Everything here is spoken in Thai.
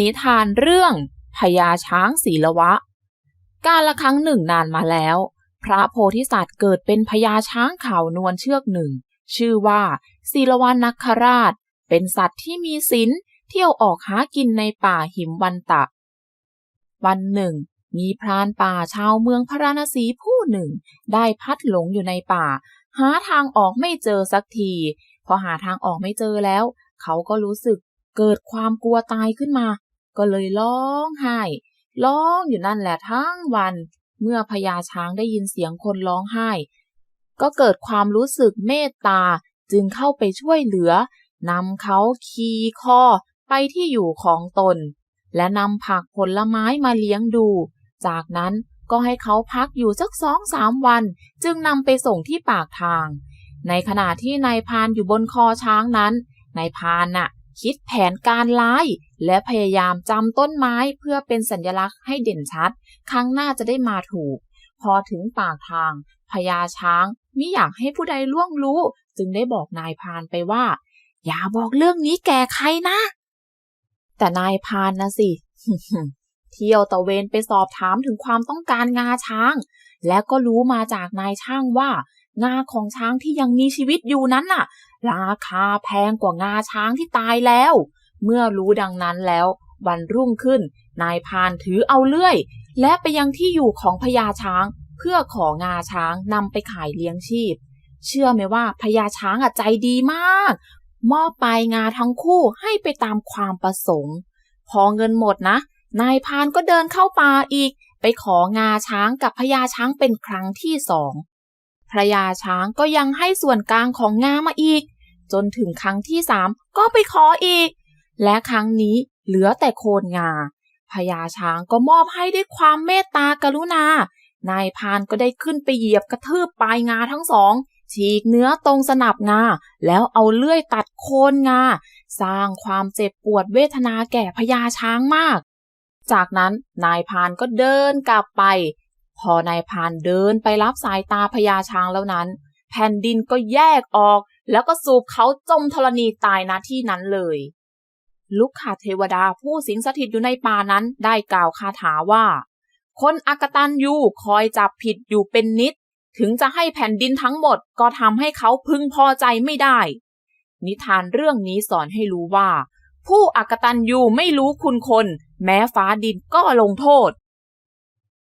นิทานเรื่องพญาช้างศีละวะ กาละครั้งหนึ่งนานมาแล้ว พระโพธิสัตว์เกิดเป็นพญาช้างขาวนวลเชือกหนึ่ง ชื่อว่าศีลวันนักคราช เป็นสัตว์ที่มีศีล เที่ยวออกหากินในป่าหิมวันตะ วันหนึ่ง มีพรานป่าชาวเมืองพระราณสีผู้หนึ่ง ได้พัดหลงอยู่ในป่า หาทางออกไม่เจอสักที พอหาทางออกไม่เจอแล้ว เขาก็รู้สึกเกิดความกลัวตายขึ้นมา ก็เลยร้องไห้ร้องอยู่นั่นแหละทั้งวัน เมื่อพญาช้างได้ยินเสียงคนร้องไห้ ก็เกิดความรู้สึกเมตตาจึงเข้าไปช่วยเหลือนำเขาขี่คอ ไปที่อยู่ของตน และนำผักผลไม้มาเลี้ยงดู จากนั้นก็ให้เขาพักอยู่สักสองสามวัน จึงนำไปส่งที่ปากทาง ในขณะที่นายพานอยู่บนคอช้างนั้น นายพานน่ะ คิดแผนการร้าย และพยายามจำต้นไม้เพื่อเป็นสัญลักษณ์ให้เด่นชัด ครั้งหน้าจะได้มาถูก พอถึงปากทางพญาช้างมิอยากให้ผู้ใดล่วงรู้ จึงได้บอกนายพานไปว่า อย่าบอกเรื่องนี้แก่ใครนะ แต่นายพานนะสิ เที่ยวตะเวนไปสอบถามถึงความต้องการงาช้าง และก็รู้มาจากนายช่างว่า งาของช้างที่ยังมีชีวิตอยู่นั้นน่ะ ราคาแพงกว่างาช้างที่ตายแล้ว เมื่อรู้ดังนั้นแล้ว วันรุ่งขึ้น นายพานถือเอาเลื่อย และไปยังที่อยู่ของพญาช้าง เพื่อของาช้างนำไปขายเลี้ยงชีพ เชื่อไหมว่าพญาช้างอะใจดีมาก มอบไปงาทั้งคู่ให้ไปตามความประสงค์ พอเงินหมดนะ นายพานก็เดินเข้าป่าอีก ไปของาช้างกับพญาช้างเป็นครั้งที่สองพญาช้างก็ยังให้ส่วนกลางของงามาอีก จนถึงครั้งที่สามก็ไปขออีก และครั้งนี้เหลือแต่โคนงาพญาช้างก็มอบให้ด้วยความเมตตากรุณา นายพานก็ได้ขึ้นไปเหยียบกระทืบปลายงาทั้งสอง ฉีกเนื้อตรงสนับงา แล้วเอาเลื่อยตัดโคนงา สร้างความเจ็บปวดเวทนาแก่พญาช้างมาก จากนั้นนายพานก็เดินกลับไป พอนายพานเดินไปรับสายตาพญาช้างแล้วนั้น แผ่นดินก็แยกออก แล้วก็สูบเขาจมธรณีตายณที่นั้นเลยลุกขาเทวดาผู้สิงสถิตอยู่ในป่านั้นได้กล่าวคาถาว่า คนอากตันยูคอยจับผิดอยู่เป็นนิด ถึงจะให้แผ่นดินทั้งหมดก็ทำให้เขาพึงพอใจไม่ได้ นิทานเรื่องนี้สอนให้รู้ว่า ผู้อักตันยูไม่รู้คุณคน แม้ฟ้าดินก็ลงโทษ